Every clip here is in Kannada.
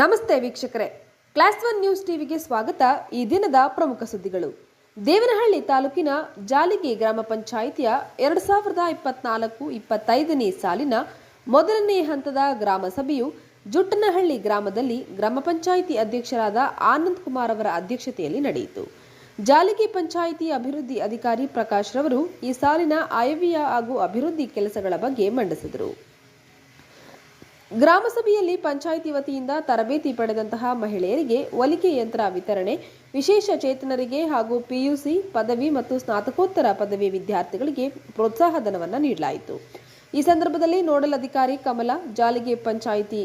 ನಮಸ್ತೆ ವೀಕ್ಷಕರೇ. ಕ್ಲಾಸ್ ಒನ್ ನ್ಯೂಸ್ ಟಿವಿಗೆ ಸ್ವಾಗತ. ಈ ದಿನದ ಪ್ರಮುಖ ಸುದ್ದಿಗಳು. ದೇವನಹಳ್ಳಿ ತಾಲೂಕಿನ ಜಾಲಿಗೆ ಗ್ರಾಮ ಪಂಚಾಯಿತಿಯ ಎರಡು ಸಾವಿರದ ಇಪ್ಪತ್ನಾಲ್ಕು ಇಪ್ಪತ್ತೈದನೇ ಸಾಲಿನ ಮೊದಲನೇ ಹಂತದ ಗ್ರಾಮ ಸಭೆಯು ಜುಟ್ಟನಹಳ್ಳಿ ಗ್ರಾಮದಲ್ಲಿ ಗ್ರಾಮ ಪಂಚಾಯಿತಿ ಅಧ್ಯಕ್ಷರಾದ ಆನಂದ್ ಕುಮಾರ್ ಅವರ ಅಧ್ಯಕ್ಷತೆಯಲ್ಲಿ ನಡೆಯಿತು. ಜಾಲಿಗೆ ಪಂಚಾಯಿತಿ ಅಭಿವೃದ್ಧಿ ಅಧಿಕಾರಿ ಪ್ರಕಾಶ್ ರವರು ಈ ಸಾಲಿನ ಆಯವ್ಯ ಹಾಗೂ ಅಭಿವೃದ್ಧಿ ಕೆಲಸಗಳ ಬಗ್ಗೆ ಮಂಡಿಸಿದರು. ಗ್ರಾಮ ಸಭೆಯಲ್ಲಿ ಪಂಚಾಯಿತಿ ವತಿಯಿಂದ ತರಬೇತಿ ಪಡೆದಂತಹ ಮಹಿಳೆಯರಿಗೆ ಒಲಿಕೆ ಯಂತ್ರ ವಿತರಣೆ, ವಿಶೇಷ ಚೇತನರಿಗೆ ಹಾಗೂ ಪಿಯುಸಿ ಪದವಿ ಮತ್ತು ಸ್ನಾತಕೋತ್ತರ ಪದವಿ ವಿದ್ಯಾರ್ಥಿಗಳಿಗೆ ಪ್ರೋತ್ಸಾಹ ಧನವನ್ನು ನೀಡಲಾಯಿತು. ಈ ಸಂದರ್ಭದಲ್ಲಿ ನೋಡಲ್ ಅಧಿಕಾರಿ ಕಮಲ, ಜಾಲಿಗೆ ಪಂಚಾಯಿತಿ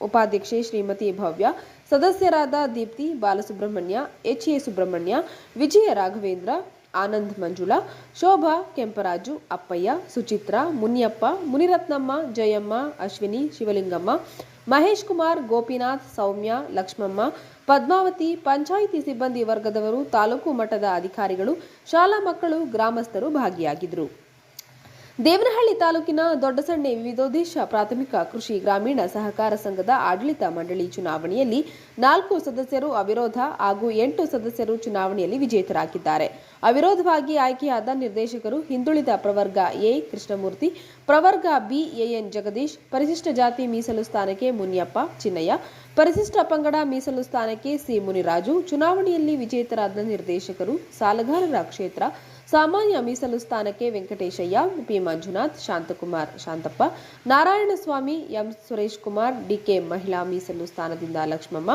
ಉಪಾಧ್ಯಕ್ಷೆ ಶ್ರೀಮತಿ ಭವ್ಯ, ಸದಸ್ಯರಾದ ದೀಪ್ತಿ, ಬಾಲಸುಬ್ರಹ್ಮಣ್ಯ, ಎಚ್ ಎ ಸುಬ್ರಹ್ಮಣ್ಯ, ವಿಜಯ ರಾಘವೇಂದ್ರ ಆನಂದ್ ಮಂಜುಳಾ, ಶೋಭಾ ಕೆಂಪರಾಜು, ಅಪ್ಪಯ್ಯ, ಸುಚಿತ್ರ, ಮುನಿಯಪ್ಪ, ಮುನಿರತ್ನಮ್ಮ, ಜಯಮ್ಮ, ಅಶ್ವಿನಿ, ಶಿವಲಿಂಗಮ್ಮ, ಮಹೇಶ್ ಕುಮಾರ್, ಗೋಪಿನಾಥ್, ಸೌಮ್ಯ, ಲಕ್ಷ್ಮಮ್ಮ, ಪದ್ಮಾವತಿ, ಪಂಚಾಯಿತಿ ಸಿಬ್ಬಂದಿ ವರ್ಗದವರು, ತಾಲೂಕು ಮಟ್ಟದ ಅಧಿಕಾರಿಗಳು, ಶಾಲಾ ಮಕ್ಕಳು, ಗ್ರಾಮಸ್ಥರು ಭಾಗಿಯಾಗಿದ್ದರು ದೇವನಹಳ್ಳಿ ತಾಲೂಕಿನ ದೊಡ್ಡಸಣ್ಣೆ ವಿವಿಧೋದ್ದೇಶ ಪ್ರಾಥಮಿಕ ಕೃಷಿ ಗ್ರಾಮೀಣ ಸಹಕಾರ ಸಂಘದ ಆಡಳಿತ ಮಂಡಳಿ ಚುನಾವಣೆಯಲ್ಲಿ ನಾಲ್ಕು ಸದಸ್ಯರು ಅವಿರೋಧ ಹಾಗೂ ಎಂಟು ಸದಸ್ಯರು ಚುನಾವಣೆಯಲ್ಲಿ ವಿಜೇತರಾಗಿದ್ದಾರೆ. ಅವಿರೋಧವಾಗಿ ಆಯ್ಕೆಯಾದ ನಿರ್ದೇಶಕರು ಹಿಂದುಳಿದ ಪ್ರವರ್ಗ ಎ, ಕೃಷ್ಣಮೂರ್ತಿ, ಪ್ರವರ್ಗ ಬಿ ಎಎನ್ ಜಗದೀಶ್, ಪರಿಶಿಷ್ಟ ಜಾತಿ ಮೀಸಲು ಸ್ಥಾನಕ್ಕೆ ಮುನಿಯಪ್ಪ, ಚಿನ್ನಯ್ಯ, ಪರಿಶಿಷ್ಟ ಪಂಗಡ ಮೀಸಲು ಸ್ಥಾನಕ್ಕೆ ಸಿ ಮುನಿರಾಜು, ಚುನಾವಣೆಯಲ್ಲಿ ವಿಜೇತರಾದ ನಿರ್ದೇಶಕರು, ಸಾಲಗಾರರ ಕ್ಷೇತ್ರ ಸಾಮಾನ್ಯ ಮೀಸಲು ಸ್ಥಾನಕ್ಕೆ Venkateshaiah P Manjunath, Shanthakumar, Shanthappa, Narayanaswamy, M Suresh Kumar, DK ಮಹಿಳಾ ಮೀಸಲು ಸ್ಥಾನದಿಂದ ಲಕ್ಷ್ಮಮ್ಮ,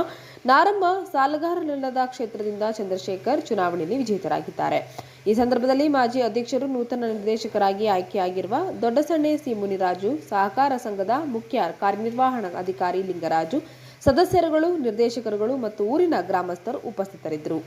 ನಾರಮ್ಮ ಸಾಲಗಾರನಲ್ಲದ ಕ್ಷೇತ್ರದಿಂದ ಚಂದ್ರಶೇಖರ್ ಚುನಾವಣೆಯಲ್ಲಿ ವಿಜೇತರಾಗಿದ್ದಾರೆ. ಈ ಸಂದರ್ಭದಲ್ಲಿ ಮಾಜಿ ಅಧ್ಯಕ್ಷರು ನೂತನ ನಿರ್ದೇಶಕರಾಗಿ ಆಯ್ಕೆಯಾಗಿರುವ ದೊಡ್ಡಸಣ್ಣೆ ಸಿ. ಮುನಿರಾಜು, ಸಹಕಾರ ಸಂಘದ ಮುಖ್ಯ ಕಾರ್ಯನಿರ್ವಹಣಾ ಅಧಿಕಾರಿ ಲಿಂಗರಾಜು, ಸದಸ್ಯರುಗಳು, ನಿರ್ದೇಶಕರುಗಳು ಮತ್ತು ಊರಿನ ಗ್ರಾಮಸ್ಥರು ಉಪಸ್ಥಿತರಿದ್ದರು.